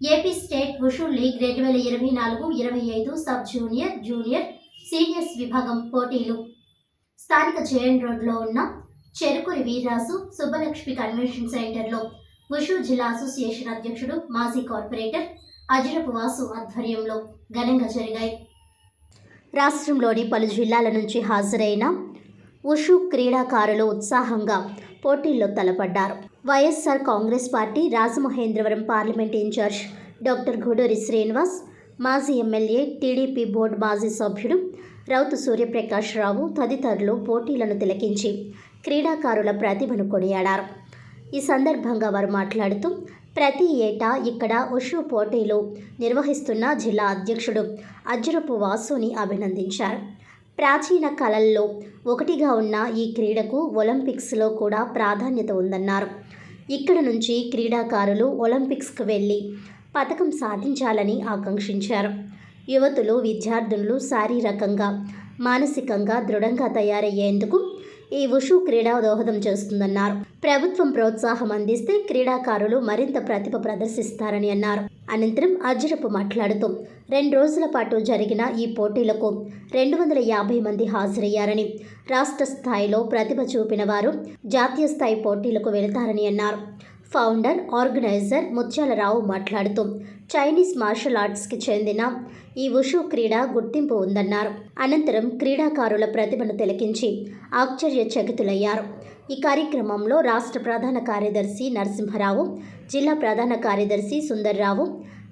AP state wushu league రెండు వేల ఇరవై నాలుగు ఇరవై ఐదు సబ్ జూనియర్ జూనియర్ సీనియర్స్ విభాగం పోటీలు. స్థానిక జేఎన్ రోడ్లో ఉన్న చెరుకురి వీర్రాసు సుబ్బలక్ష్మి కన్వెన్షన్ సెంటర్లో ఉషు జిల్లా అసోసియేషన్ అధ్యక్షుడు మాజీ కార్పొరేటర్ అజరపు వాసు ఆధ్వర్యంలో ఘనంగా జరిగాయి. రాష్ట్రంలోని పలు జిల్లాల నుంచి హాజరైన ఉషు క్రీడాకారులు ఉత్సాహంగా పోటీల్లో తలపడ్డారు. YSR Congress party Rajamahendravaram parliament incharge doctor Guduri Srinivas మాజీ ఎమ్మెల్యే టీడీపీ బోర్డు మాజీ సభ్యుడు రౌతు సూర్యప్రకాష్ రావు తదితరులు పోటీలను తిలకించి క్రీడాకారుల ప్రతిభను కొనియాడారు. ఈ సందర్భంగా వారు మాట్లాడుతూ ప్రతి ఏటా ఇక్కడ ఉషు పోటీలు నిర్వహిస్తున్న జిల్లా అధ్యక్షుడు అజ్జరపు వాసుని అభినందించారు. ప్రాచీన కళల్లో ఒకటిగా ఉన్న ఈ క్రీడకు ఒలింపిక్స్లో కూడా ప్రాధాన్యత ఉందన్నారు. ఇక్కడ నుంచి క్రీడాకారులు ఒలింపిక్స్కు వెళ్ళి పథకం సాధించాలని ఆకాంక్షించారు. యువతులు విద్యార్థులు శారీరకంగా మానసికంగా దృఢంగా తయారయ్యేందుకు ఈ ఉషు క్రీడా దోహదం చేస్తుందన్నారు. ప్రభుత్వం ప్రోత్సాహం అందిస్తే క్రీడాకారులు మరింత ప్రతిభ ప్రదర్శిస్తారని అన్నారు. అనంతరం అజరపు మాట్లాడుతూ రెండు రోజుల పాటు జరిగిన ఈ పోటీలకు రెండు వందల యాభై మంది హాజరయ్యారని రాష్ట్ర స్థాయిలో ప్రతిభ చూపిన వారు జాతీయ స్థాయి పోటీలకు వెళతారని అన్నారు. ఫౌండర్ ఆర్గనైజర్ ముత్యాలరావు మాట్లాడుతూ చైనీస్ మార్షల్ ఆర్ట్స్కి చెందిన ఈ ఉషు క్రీడ గుర్తింపు ఉందన్నారు. అనంతరం క్రీడాకారుల ప్రతిభను తిలకించి ఆశ్చర్యచకితులయ్యారు. ఈ కార్యక్రమంలో రాష్ట్ర ప్రధాన కార్యదర్శి నరసింహరావు జిల్లా ప్రధాన కార్యదర్శి సుందర్రావు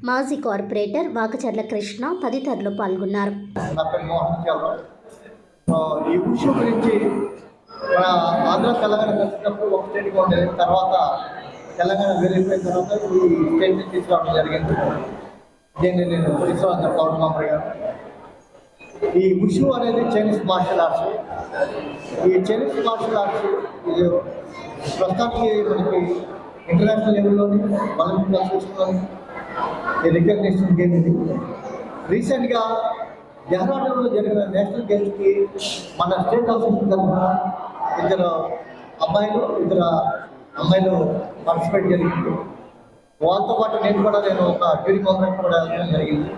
మాజీ కార్పొరేటర్ వాకచర్ల కృష్ణ తదితరులు పాల్గొన్నారు. ఈ ఉషు గురించి మన ఆంధ్ర తెలంగాణ కలిసినప్పుడు ఒక స్టేట్గా ఉండేది. తర్వాత తెలంగాణ వెళ్ళిపోయిన తర్వాత ఈ స్టేట్మెంట్ తీసుకోవడం జరిగింది. దీన్ని నేను తీసుకురావడం పవన్ గారు. ఈ ఉషు అనేది చైనీస్ మార్షల్ ఆర్ట్స్ ఈ చైనీస్ మార్షల్ ఆర్ట్స్ ఇది ప్రస్తుతానికి మనకి ఇంటర్నేషనల్ లెవెల్లోని ఒలింపిక్ అసోసియేషన్లోని ఈ రికగ్నేషన్ గేమ్ ఇది. రీసెంట్గా డెహ్రాడూన్లో జరిగిన నేషనల్ గేమ్స్కి మన స్టేట్ అసోసియేషన్ తరఫున ఇద్దరు అమ్మాయిలు ఇద్దరు అమ్మాయిలు పార్టిసిపేట్ జరిగింది. వాళ్ళతో పాటు నేను కూడా నేను ఒక జ్యూరీ మెంబర్ కూడా వెళ్ళడం జరిగింది.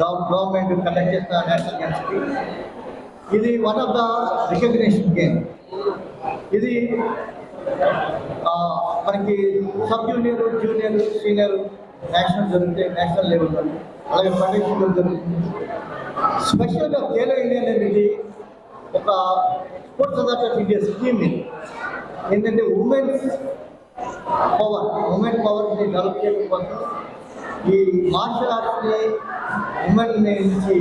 గవర్నమెంట్ కండక్ట్ చేసిన నేషనల్ గేమ్స్కి ఇది one of the recognition game ఇది మనకి sub junior junior senior national జరుగుతాయి నేషనల్ లెవెల్లో అలాగే ప్రొటెక్షన్ జరుగుతుంది స్పెషల్గా ఖేలో ఇండియా అనేది ఒక sports authority of India scheme ఏంటంటే ఉమెన్స్ పవర్ ఉమెన్ పవర్ని డెవలప్ చేయడం కోసం ఈ మార్షల్ ఆర్ట్స్ని ఉమెన్ నుంచి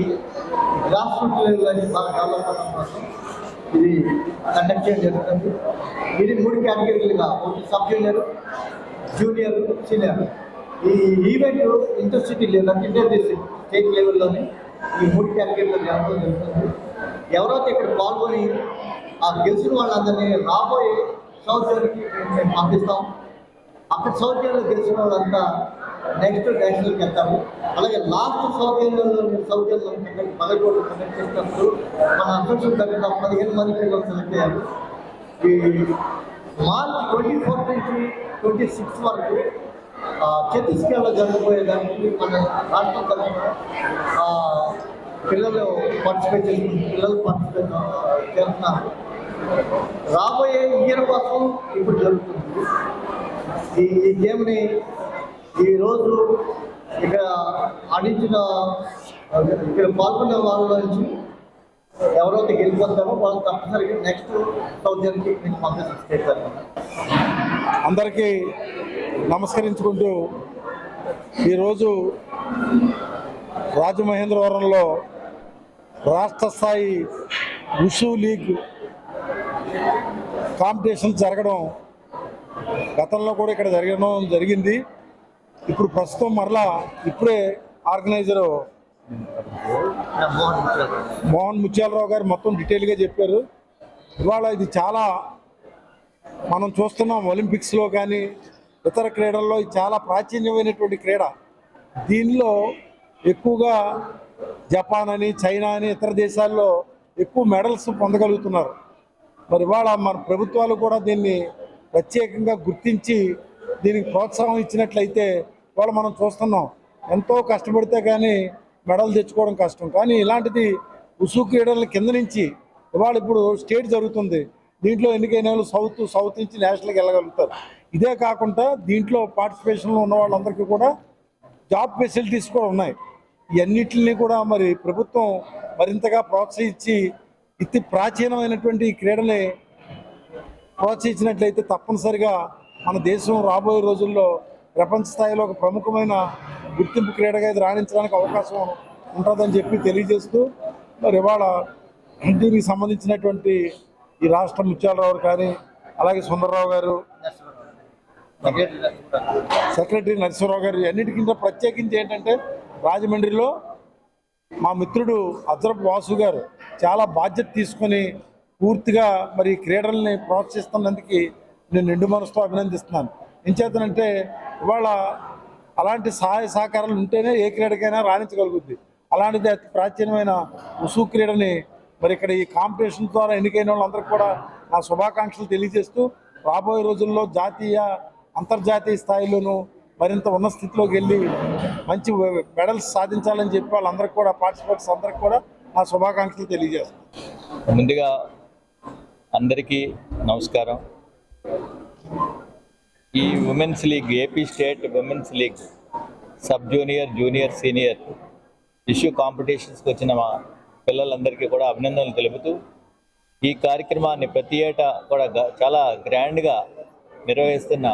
గ్రాస్ రూట్ లెవెల్ బాగా డెవలప్ అవ్వడం కోసం ఇది కండక్ట్ చేయడం జరుగుతుంది. ఇది మూడు కేటగిరీలుగా ఒకటి సబ్ జూనియర్ జూనియర్ సీనియర్ ఈ event intercity level inter state లెవెల్లోని ఈ మూడు కేటగిరీలో జరగడం జరుగుతుంది. ఎవరైతే ఇక్కడ పాల్గొని ఆ గెలిచిన వాళ్ళందరినీ రాబోయే సౌత్ మేము పంపిస్తాం. అక్కడ సౌత్ గెలిచిన వాళ్ళంతా నెక్స్ట్ నేషనల్కి వెళ్తాము అలాగే లాస్ట్ సౌత్ జోన్లో పదకొండు సెలెక్ట్ చేసినప్పుడు మన అధ్యక్షులు దగ్గర పదిహేను మంది పిల్లలు సెలెక్ట్ అయ్యారు. ఈ మార్చ్ ట్వంటీ ఫోర్ నుంచి ట్వంటీ సిక్స్త్ వరకు ఛత్తీస్గఢ్లో జరగబోయే దానికి మన రాష్ట్రం తరఫున పిల్లలు పార్టిసిపేట్ చేస్తున్న పిల్లలు పార్టిసిపేట్ చేస్తున్నారు. రాబోయే ఇయర్ కోసం ఇప్పుడు జరుగుతుంది. ఈ ఈ గేమ్ని ఈరోజు ఇక్కడ ఆడించిన ఇక్కడ పాల్గొన్న వాళ్ళ నుంచి ఎవరైతే గెలిపోతారో వాళ్ళు తప్పనిసరిగా నెక్స్ట్ సౌత్ నేను మీకు అందరికీ నమస్కరించుకుంటూ ఈరోజు రాజమహేంద్రవరంలో రాష్ట్ర స్థాయి ఉషు లీగ్ కాంపిటీషన్ జరగడం గతంలో కూడా ఇక్కడ జరగడం జరిగింది ఇప్పుడు ప్రస్తుతం మరలా ఇప్పుడే ఆర్గనైజరు మోహన్ ముత్యాల. ముత్యాలరావు గారు మొత్తం డీటెయిల్గా చెప్పారు ఇవాళ ఇది చాలా మనం చూస్తున్నాం ఒలింపిక్స్లో కానీ ఇతర క్రీడల్లో ఇది చాలా ప్రాచీన్యమైనటువంటి క్రీడ దీనిలో ఎక్కువగా జపాన్ అని చైనా అని ఇతర దేశాల్లో ఎక్కువ మెడల్స్ పొందగలుగుతున్నారు. మరి ఇవాళ మన ప్రభుత్వాలు కూడా దీన్ని ప్రత్యేకంగా గుర్తించి దీనికి ప్రోత్సాహం ఇచ్చినట్లయితే ఇవాళ మనం చూస్తున్నాం ఎంతో కష్టపడితే కానీ మెడల్ తెచ్చుకోవడం కష్టం. కానీ ఇలాంటిది ఉసు క్రీడల కింద నుంచి ఇవాళ ఇప్పుడు స్టేట్ జరుగుతుంది. దీంట్లో ఎన్నికైన వాళ్ళు సౌత్ సౌత్ నుంచి నేషనల్కి వెళ్ళగలుగుతారు. ఇదే కాకుండా దీంట్లో పార్టిసిపేషన్లో ఉన్న వాళ్ళందరికీ కూడా జాబ్ ఫెసిలిటీస్ కూడా ఉన్నాయి. ఇవన్నిటిని కూడా మరి ప్రభుత్వం మరింతగా ప్రోత్సహించి ఇతి ప్రాచీనమైనటువంటి ఈ క్రీడని ప్రోత్సహించినట్లయితే తప్పనిసరిగా మన దేశం రాబోయే రోజుల్లో ప్రపంచ స్థాయిలో ఒక ప్రముఖమైన గుర్తింపు క్రీడగా ఇది రాణించడానికి అవకాశం ఉంటుందని చెప్పి తెలియజేస్తూ మరి ఇవాళ దీనికి సంబంధించినటువంటి ఈ రాష్ట్ర ముత్యాలరావు కానీ అలాగే సుందరరావు గారు సెక్రటరీ నరసింహరావు గారు అన్నిటికింత ప్రత్యేకించి ఏంటంటే రాజమండ్రిలో మా మిత్రుడు అజ్రఫ్ వాసు గారు చాలా బాధ్యత తీసుకొని పూర్తిగా మరి క్రీడల్ని ప్రోత్సహిస్తున్నందుకు నేను నిండు మనసుతో అభినందిస్తున్నాను. ఎంచేతనంటే ఇవాళ అలాంటి సహాయ సహకారాలు ఉంటేనే ఏ క్రీడకైనా రాణించగలుగుద్ది. అలాంటిది అతి ప్రాచీనమైన ఉసు క్రీడని మరి ఇక్కడ ఈ కాంపిటీషన్ ద్వారా ఎన్నికైన వాళ్ళందరికీ కూడా నా శుభాకాంక్షలు తెలియజేస్తూ రాబోయే రోజుల్లో జాతీయ అంతర్జాతీయ స్థాయిలోనూ మరింత ఉన్న స్థితిలోకి వెళ్ళి మంచి మెడల్స్ సాధించాలని చెప్పి వాళ్ళందరికీ కూడా పార్టిసిపేట్స్ అందరికీ కూడా నా శుభాకాంక్షలు తెలియజేస్తాను. ముందుగా అందరికీ నమస్కారం. ఈ women's league AP state women's league sub junior junior senior issue కాంపిటీషన్స్కి వచ్చిన మా పిల్లలందరికీ కూడా అభినందనలు తెలుపుతూ ఈ కార్యక్రమాన్ని ప్రతి ఏటా కూడా చాలా గ్రాండ్గా నిర్వహిస్తున్న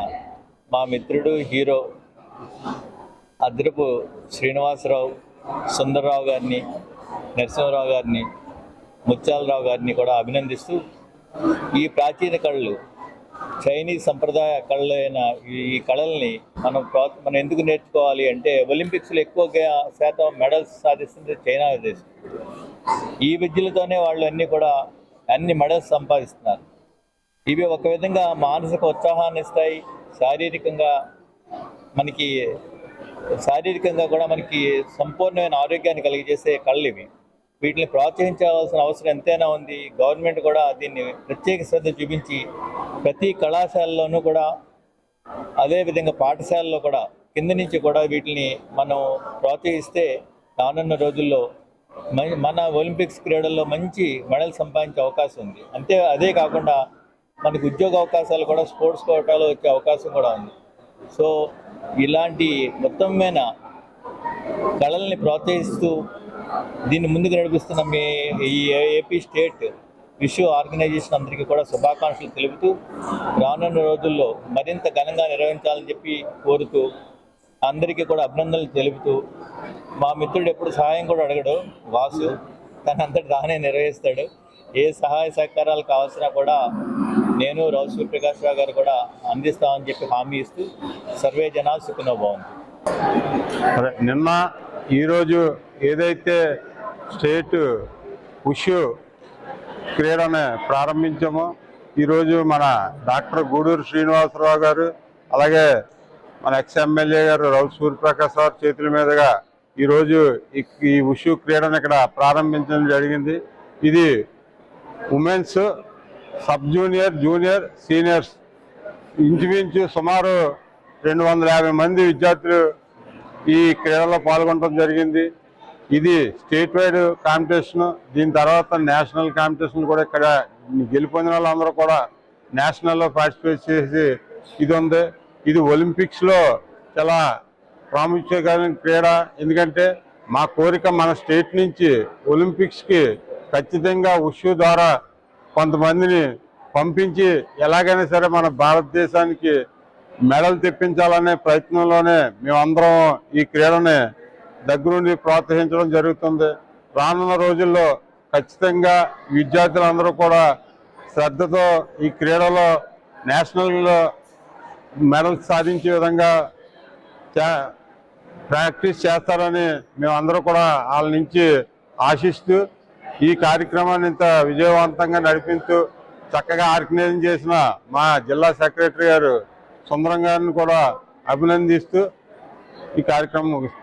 మా మిత్రుడు హీరో అద్రపు శ్రీనివాసరావు సుందర్రావు గారిని నరసింహరావు గారిని ముత్యాలరావు గారిని కూడా అభినందిస్తూ ఈ ప్రాచీన కళలు చైనీస్ సంప్రదాయ కళలు అయిన ఈ కళల్ని మనం మనం ఎందుకు నేర్చుకోవాలి అంటే ఒలింపిక్స్లో ఎక్కువగా శాతం మెడల్స్ సాధిస్తుంది చైనా దేశం. ఈ విద్యలతోనే వాళ్ళు అన్నీ కూడా అన్ని మెడల్స్ సంపాదిస్తున్నారు. ఇవి ఒక విధంగా మానసిక ఉత్సాహాన్ని ఇస్తాయి శారీరకంగా మనకి శారీరకంగా కూడా మనకి సంపూర్ణమైన ఆరోగ్యాన్ని కలిగజేసే కళ్ళు ఇవి. వీటిని ప్రోత్సహించవలసిన అవసరం ఎంతైనా ఉంది. గవర్నమెంట్ కూడా దీన్ని ప్రత్యేక శ్రద్ధ చూపించి ప్రతి కళాశాలలోనూ కూడా అదేవిధంగా పాఠశాలలో కూడా కింద నుంచి కూడా వీటిని మనం ప్రోత్సహిస్తే రానున్న రోజుల్లో మన- మన ఒలింపిక్స్ క్రీడల్లో మంచి మెడల్ సంపాదించే అవకాశం ఉంది. అంతే అదే కాకుండా మనకు ఉద్యోగ అవకాశాలు కూడా స్పోర్ట్స్ కోటాలో వచ్చే అవకాశం కూడా ఉంది. సో ఇలాంటి మొత్తమైన కళల్ని ప్రోత్సహిస్తూ దీన్ని ముందుకు నడిపిస్తున్న మీ ఈ ఏపీ స్టేట్ విశ్వ ఆర్గనైజేషన్ అందరికీ కూడా శుభాకాంక్షలు తెలుపుతూ రానున్న రోజుల్లో మరింత ఘనంగా నిర్వహించాలని చెప్పి కోరుతూ అందరికీ కూడా అభినందనలు తెలుపుతూ మా మిత్రుడు ఎప్పుడు సహాయం కూడా అడగడు వాసు. తన అంతటి నిర్వహిస్తాడు. ఏ సహాయ సహకారాలు కావాల్సినా కూడా నేను రావు సూర్యప్రకాష్ రావు గారు కూడా అందిస్తామని చెప్పి హామీ ఇస్తూ సర్వే జనాలు సుఖనో బాగుంది అదే నిన్న ఈరోజు ఏదైతే స్టేట్ ఉషు క్రీడని ప్రారంభించామో ఈరోజు మన డాక్టర్ గూడూరు శ్రీనివాసరావు గారు అలాగే మన ఎక్స్ ఎమ్మెల్యే గారు రావు సూర్యప్రకాశ్ రావు చేతుల మీదుగా ఈరోజు ఈ ఉషు క్రీడను ఇక్కడ ప్రారంభించడం జరిగింది. ఇది women's sub junior junior seniors. ఇంచుమించు సుమారు రెండు వందల యాభై మంది విద్యార్థులు ఈ క్రీడలో పాల్గొనడం జరిగింది. ఇది స్టేట్ వైడ్ కాంపిటీషన్ దీని తర్వాత నేషనల్ కాంపిటీషన్ కూడా ఇక్కడ గెలుపొందిన వాళ్ళందరూ కూడా నేషనల్లో పార్టిసిపేట్ చేసి ఇది ఉంది ఇది ఒలింపిక్స్లో చాలా ప్రాముఖ్యకరమైన క్రీడ. ఎందుకంటే మా కోరిక మన స్టేట్ నుంచి ఒలింపిక్స్కి ఖచ్చితంగా ఉషు ద్వారా కొంతమందిని పంపించి ఎలాగైనా సరే మన భారతదేశానికి మెడల్ తెప్పించాలనే ప్రయత్నంలోనే మేమందరం ఈ క్రీడని దగ్గరుండి ప్రోత్సహించడం జరుగుతుంది. రానున్న రోజుల్లో ఖచ్చితంగా విద్యార్థులందరూ కూడా శ్రద్ధతో ఈ క్రీడలో నేషనల్లో మెడల్ సాధించే విధంగా ప్రాక్టీస్ చేస్తారని మేమందరూ కూడా వాళ్ళ నుంచి ఆశిస్తూ ఈ కార్యక్రమాన్ని ఇంత విజయవంతంగా నడిపిస్తూ చక్కగా ఆర్గనైజ్ చేసిన మా జిల్లా సెక్రటరీ గారు సుందరం గారిని కూడా అభినందిస్తూ ఈ కార్యక్రమం ముగిస్తుంది